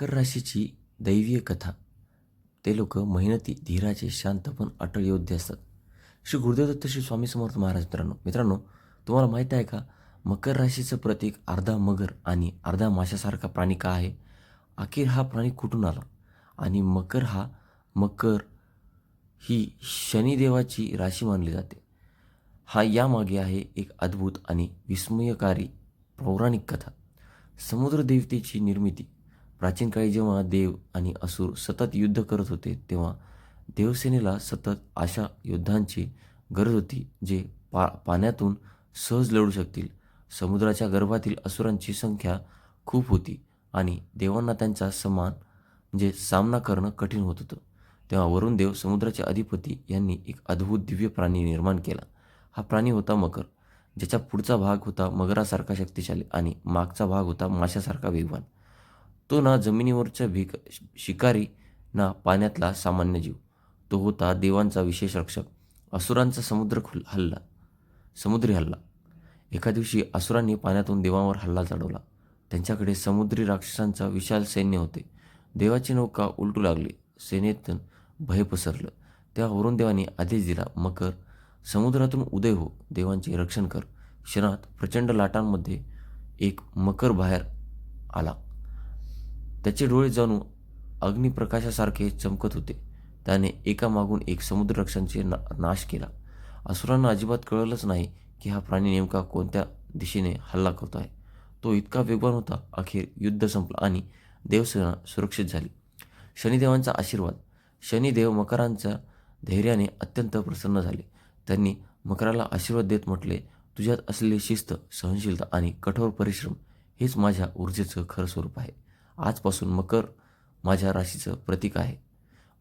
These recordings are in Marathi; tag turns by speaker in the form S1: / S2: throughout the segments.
S1: मकर राशीची दैवीय कथा. ते लोक मेहनती धीराचे शांत पण अटळ योद्धे असतात. श्री गुरुदेव दत्त श्री स्वामी समर्थ महाराज मित्रांनो मित्रांनो तुम्हाला माहीत आहे का? मकर राशीचं प्रतीक अर्धा मगर आणि अर्धा माशासारखा प्राणी का आहे? अखेर हा प्राणी कुठून आला? आणि मकर हा मकर ही शनिदेवाची राशी मानली जाते. हा यामागे आहे एक अद्भुत आणि विस्मयकारी पौराणिक कथा. समुद्र देवतेची निर्मिती. प्राचीन काळी जेव्हा देव आणि असुर सतत युद्ध करत होते तेव्हा देवसेनेला सतत अशा योद्धांची गरज होती जे पा पाण्यातून सहज लढू शकतील. समुद्राच्या गर्भातील असुरांची संख्या खूप होती आणि देवांना त्यांचा समान म्हणजे सामना करणं कठीण होत होतं. तेव्हा वरुण देव समुद्राचे अधिपती यांनी एक अद्भुत दिव्य प्राणी निर्माण केला. हा प्राणी होता मकर ज्याचा पुढचा भाग होता मगरासारखा शक्तिशाली आणि मागचा भाग होता माशासारखा वेगवान. तो ना जमिनीवरच्या भिक शिकारी ना पाण्यातला सामान्य जीव. तो होता देवांचा विशेष रक्षक असुरांचा समुद्र खुल हल्ला समुद्री हल्ला. एका दिवशी असुरांनी पाण्यातून देवांवर हल्ला चढवला. त्यांच्याकडे समुद्री राक्षसांचा विशाल सैन्य होते. देवाची नौका उलटू लागली. सेनेतून भय पसरलं. त्या वरुण देवाने आदेश दिला मकर समुद्रातून उदय हो. देवांचे रक्षण कर. क्षणात प्रचंड लाटांमध्ये एक मकर बाहेर आला. त्याचे डोळे जणू अग्निप्रकाशासारखे चमकत होते. त्याने एकामागून एक समुद्र रक्षांचे ना नाश केला. असुरांना अजिबात कळलंच नाही की हा प्राणी नेमका कोणत्या दिशेने हल्ला करतो आहे. तो इतका वेगवान होता अखेर युद्ध संपलं आणि देवसेना सुरक्षित झाली. शनिदेवांचा आशीर्वाद. शनिदेव मकरांच्या धैर्याने अत्यंत प्रसन्न झाले. त्यांनी मकराला आशीर्वाद देत म्हटले तुझ्यात असलेली शिस्त सहनशीलता आणि कठोर परिश्रम हेच माझ्या ऊर्जेचं खरं स्वरूप आहे. आजपासून मकर माझ्या राशीचं प्रतीक आहे.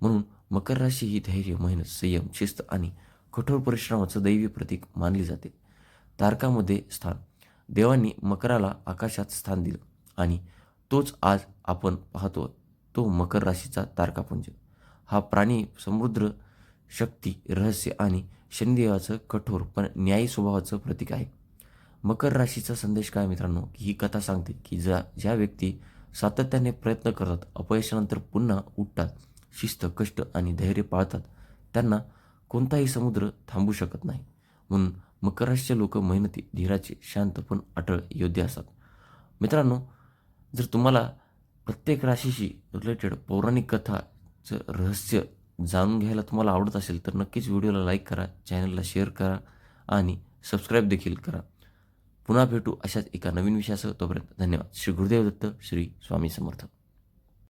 S1: म्हणून मकर राशी ही धैर्य मेहनत संयम शिस्त आणि कठोर परिश्रमाचं दैवी प्रतीक मानली जाते. तारकामध्ये स्थान. देवांनी मकराला आकाशात स्थान दिलं आणि तोच आज आपण पाहतो तो मकर राशीचा तारकापुंज. हा प्राणी समुद्र शक्ती रहस्य आणि शनिदेवाचं कठोर पण न्यायी स्वभावाचं प्रतीक आहे. मकर राशीचा संदेश काय मित्रांनो? की ही कथा सांगते की ज्या ज्या व्यक्ती सातत्याने प्रयत्न करतात. अपयशानंतर पुन्हा उठतात. शिस्त कष्ट आणि धैर्य पाळतात. त्यांना कोणताही समुद्र थांबू शकत नाही. म्हणून मकर राशीचे लोक मेहनती धीराचे शांत पण अटळ योद्धे असतात. मित्रांनो जर तुम्हाला प्रत्येक राशीशी रिलेटेड पौराणिक कथाचं रहस्य जाणून घ्यायला तुम्हाला आवडत असेल तर नक्कीच व्हिडिओला लाईक करा चॅनलला शेअर करा आणि सबस्क्राईब देखील करा. पुन्हा भेटू अशाच एका नवीन विषयासह. तोपर्यंत धन्यवाद. श्री गुरुदेव दत्त श्री स्वामी समर्थ.